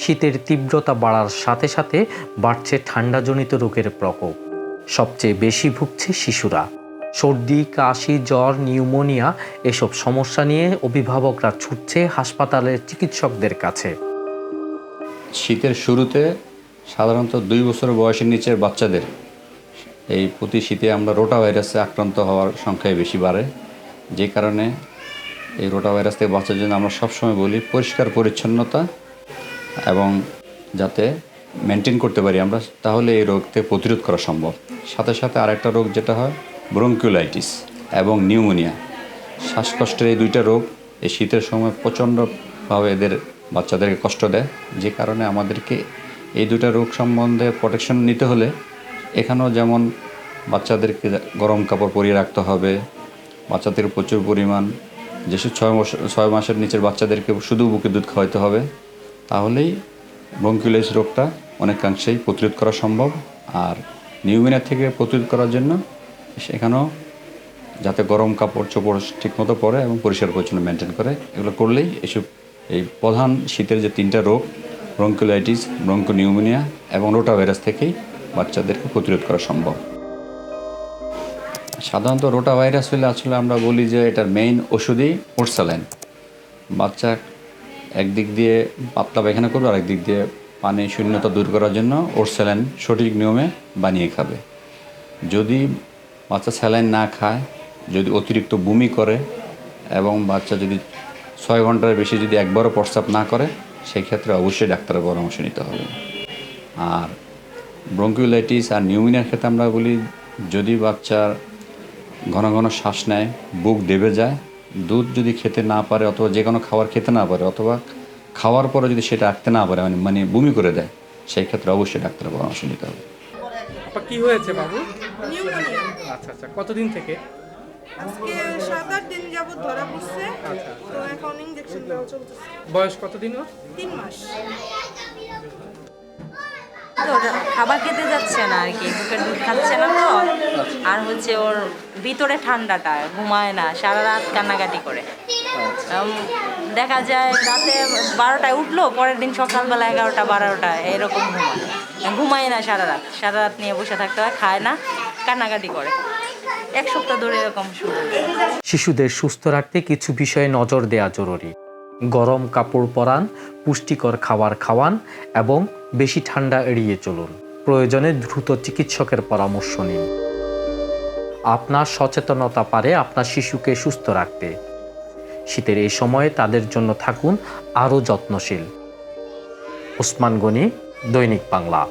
শীতের তীব্রতা বাড়ার সাথে সাথে বাড়ছে ঠান্ডাজনিত রোগের প্রকোপ। সবচেয়ে বেশি ভুগছে শিশুরা। সর্দি, কাশি, জ্বর, নিউমোনিয়া এসব সমস্যা নিয়ে অভিভাবকরা ছুটছে হাসপাতালের চিকিৎসকদের কাছে। শীতের শুরুতে সাধারণত দুই বছর বয়সের নিচের বাচ্চাদের এই প্রতি শীতে আমরা রোটা ভাইরাসে আক্রান্ত হওয়ার সংখ্যাই বেশি বাড়ে। যে কারণে এই রোটা ভাইরাস থেকে বাঁচার জন্য আমরা সবসময় বলি পরিষ্কার পরিচ্ছন্নতা এবং যাতে মেনটেন করতে পারি আমরা, তাহলে এই রোগ থেকে প্রতিরোধ করা সম্ভব। সাথে সাথে আরেকটা রোগ যেটা হয় ব্রঙ্কিওলাইটিস এবং নিউমোনিয়া শ্বাসকষ্টের এই দুইটা রোগ, এই শীতের সময় প্রচণ্ডভাবে এদের বাচ্চাদেরকে কষ্ট দেয়। যে কারণে আমাদেরকে এই দুইটা রোগ সম্বন্ধে প্রোটেকশন নিতে হলে এখানেও যেমন বাচ্চাদেরকে গরম কাপড় পরিয়ে রাখতে হবে, বাচ্চাদের প্রচুর পরিমাণ যেসব ছয় মাস ছয় মাসের নিচের বাচ্চাদেরকে শুধু বুকে দুধ খাওয়াতে হবে তাহলেই ব্রঙ্কিওলাইস রোগটা অনেকাংশেই প্রতিরোধ করা সম্ভব। আর নিউমোনিয়া থেকে প্রতিরোধ করার জন্য সেখানেও যাতে গরম কাপড় চোপড় ঠিকমতো পরে এবং পরিষ্কার পরিচ্ছন্ন মেনটেন করে, এগুলো করলেই এসব এই প্রধান শীতের যে তিনটা রোগ ব্রঙ্কোলাইটিস ব্রঙ্কো নিউমোনিয়া এবং রোটা ভাইরাস থেকেই বাচ্চাদেরকে প্রতিরোধ করা সম্ভব। সাধারণত রোটা ভাইরাস হলে আসলে আমরা বলি যে এটার মেইন ওষুধই পোর্সালাইন বাচ্চা একদিক দিয়ে পাতলা পায়খানা করবে আর একদিক দিয়ে পানি শূন্যতা দূর করার জন্য ওর স্যালাইন সঠিক নিয়মে বানিয়ে খাবে। যদি বাচ্চা স্যালাইন না খায়, যদি অতিরিক্ত বমি করে এবং বাচ্চা যদি ছয় ঘণ্টার বেশি যদি একবারও প্রস্রাব না করে সেই ক্ষেত্রে অবশ্যই ডাক্তারের পরামর্শ নিতে হবে। আর ব্রঙ্কিউলাইটিস আর নিউমিনিয়ার ক্ষেত্রে আমরা বলি, যদি বাচ্চার ঘন ঘন শ্বাস নেয়, বুক দেবে যায় দুধ যদি খেতে না পারে অথবা যে কোনো খাবার খেতে না পারে অথবা খাওয়ার পরে যদি সেটা রাখতে না পারে মানে মানে বমি করে দেয় সেই ক্ষেত্রে অবশ্যই ডাক্তারের পরামর্শ নিতে হবে। কি হয়েছে বাবু? আচ্ছা আচ্ছা কতদিন থেকে? আজকে সাত আট দিন যাবত ধরা পড়ছে। আচ্ছা। তো এখন ইঞ্জেকশন দেওয়া চলতেছে। বয়স কতদিন ওর? তিন মাস। তো খাবার খেতে যাচ্ছে না আর কি, বুকের দুধ খাচ্ছে না তো। আর হচ্ছে ওর ভিতরে ঠান্ডাটা, ঘুমায় না, সারা রাত কান্নাকাটি করে। দেখা যায় রাতে বারোটায় উঠল, পরের দিন সকালবেলা এগারোটা, বারোটা, এরকম ঘুমায়। ঘুমায় না সারা রাত সারা রাত নিয়ে বসে থাকতে হয়, খায় না, কান্নাকাটি করে। এক সপ্তাহ ধরে এরকম শুরু শিশুদের সুস্থ রাখতে কিছু বিষয়ে নজর দেওয়া জরুরি। গরম কাপড় পরান, পুষ্টিকর খাবার খাওয়ান এবং বেশি ঠান্ডা এড়িয়ে চলুন। প্রয়োজনে দ্রুত চিকিৎসকের পরামর্শ নিন। আপনার সচেতনতা পারে আপনার শিশুকে সুস্থ রাখতে। শীতের এই সময়ে তাদের জন্য থাকুন আরও যত্নশীল। ওসমান গনি, দৈনিক বাংলা।